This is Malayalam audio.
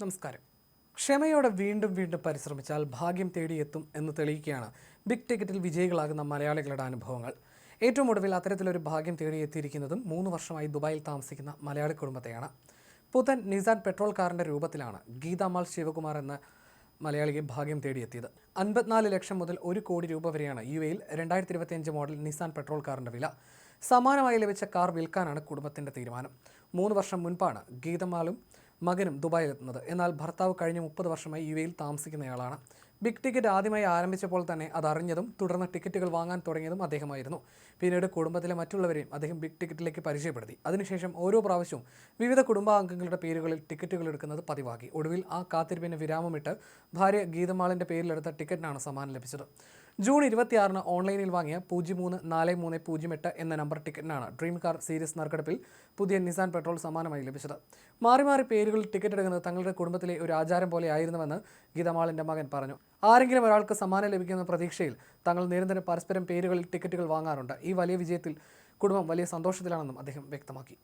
നമസ്കാരം. ക്ഷമയോടെ വീണ്ടും വീണ്ടും പരിശ്രമിച്ചാൽ ഭാഗ്യം തേടിയെത്തും എന്ന് തെളിയിക്കുകയാണ് ബിഗ് ടിക്കറ്റിൽ വിജയികളാകുന്ന മലയാളികളുടെ അനുഭവങ്ങൾ. ഏറ്റവും ഒടുവിൽ അത്തരത്തിലൊരു ഭാഗ്യം തേടിയെത്തിയിരിക്കുന്നതും മൂന്ന് വർഷമായി ദുബായിൽ താമസിക്കുന്ന മലയാളി കുടുംബത്തെയാണ്. പുതൻ നിസാൻ പെട്രോൾ കാറിന്റെ രൂപത്തിലാണ് ഗീതാമാൽ ശിവകുമാർ എന്ന മലയാളിയെ ഭാഗ്യം തേടിയെത്തിയത്. അൻപത്തിനാല് ലക്ഷം മുതൽ ഒരു കോടി രൂപ വരെയാണ് യു എയിൽ രണ്ടായിരത്തി ഇരുപത്തിയഞ്ച് മോഡൽ നിസാൻ പെട്രോൾ കാറിന്റെ വില. സമാനമായി ലഭിച്ച കാർ വിൽക്കാനാണ് കുടുംബത്തിന്റെ തീരുമാനം. മൂന്ന് വർഷം മുൻപാണ് ഗീതമാളും മകനും ദുബായിലെത്തുന്നത് എന്നാൽ ഭർത്താവ് കഴിഞ്ഞ മുപ്പത് വർഷമായി യു എയിൽ താമസിക്കുന്നയാളാണ്. ബിഗ് ടിക്കറ്റ് ആദ്യമായി ആരംഭിച്ചപ്പോൾ തന്നെ അതറിഞ്ഞതും തുടർന്ന് ടിക്കറ്റുകൾ വാങ്ങാൻ തുടങ്ങിയതും അദ്ദേഹമായിരുന്നു. പിന്നീട് കുടുംബത്തിലെ മറ്റുള്ളവരെയും അദ്ദേഹം ബിഗ് ടിക്കറ്റിലേക്ക് പരിചയപ്പെടുത്തി. അതിനുശേഷം ഓരോ പ്രാവശ്യവും വിവിധ കുടുംബാംഗങ്ങളുടെ പേരുകളിൽ ടിക്കറ്റുകൾ എടുക്കുന്നത് പതിവാക്കി. ഒടുവിൽ ആ കാത്തിരിപ്പിന് വിരാമമിട്ട് ഭാര്യ ഗീതമാളിന്റെ പേരിലെടുത്ത ടിക്കറ്റിനാണ് സമ്മാനം ലഭിച്ചത്. ജൂൺ ഇരുപത്തിയാറിന് ഓൺലൈനിൽ വാങ്ങിയ പൂജ്യം മൂന്ന് നാല് മൂന്ന് പൂജ്യം എട്ട് എന്ന നമ്പർ ടിക്കറ്റിനാണ് ഡ്രീം കാർ സീരീസ് നറുക്കെടുപ്പിൽ പുതിയ നിസാൻ പെട്രോൾ സമ്മാനമായി ലഭിച്ചത്. മാറി മാറി പേരുകളിൽ ടിക്കറ്റ് എടുക്കുന്നത് തങ്ങളുടെ കുടുംബത്തിലെ ഒരു ആചാരം പോലെ ആയിരുന്നുവെന്ന് ഗീതമാളിന്റെ മകൻ പറഞ്ഞു. ആരെങ്കിലും ഒരാൾക്ക് സമ്മാനം ലഭിക്കുന്ന പ്രതീക്ഷയിൽ തങ്ങൾ നിരന്തരം പരസ്പരം പേരുകളിൽ ടിക്കറ്റുകൾ വാങ്ങാറുണ്ട്. ഈ വലിയ വിജയത്തിൽ കുടുംബം വലിയ സന്തോഷത്തിലാണെന്നും അദ്ദേഹം വ്യക്തമാക്കി.